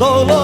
Dağlar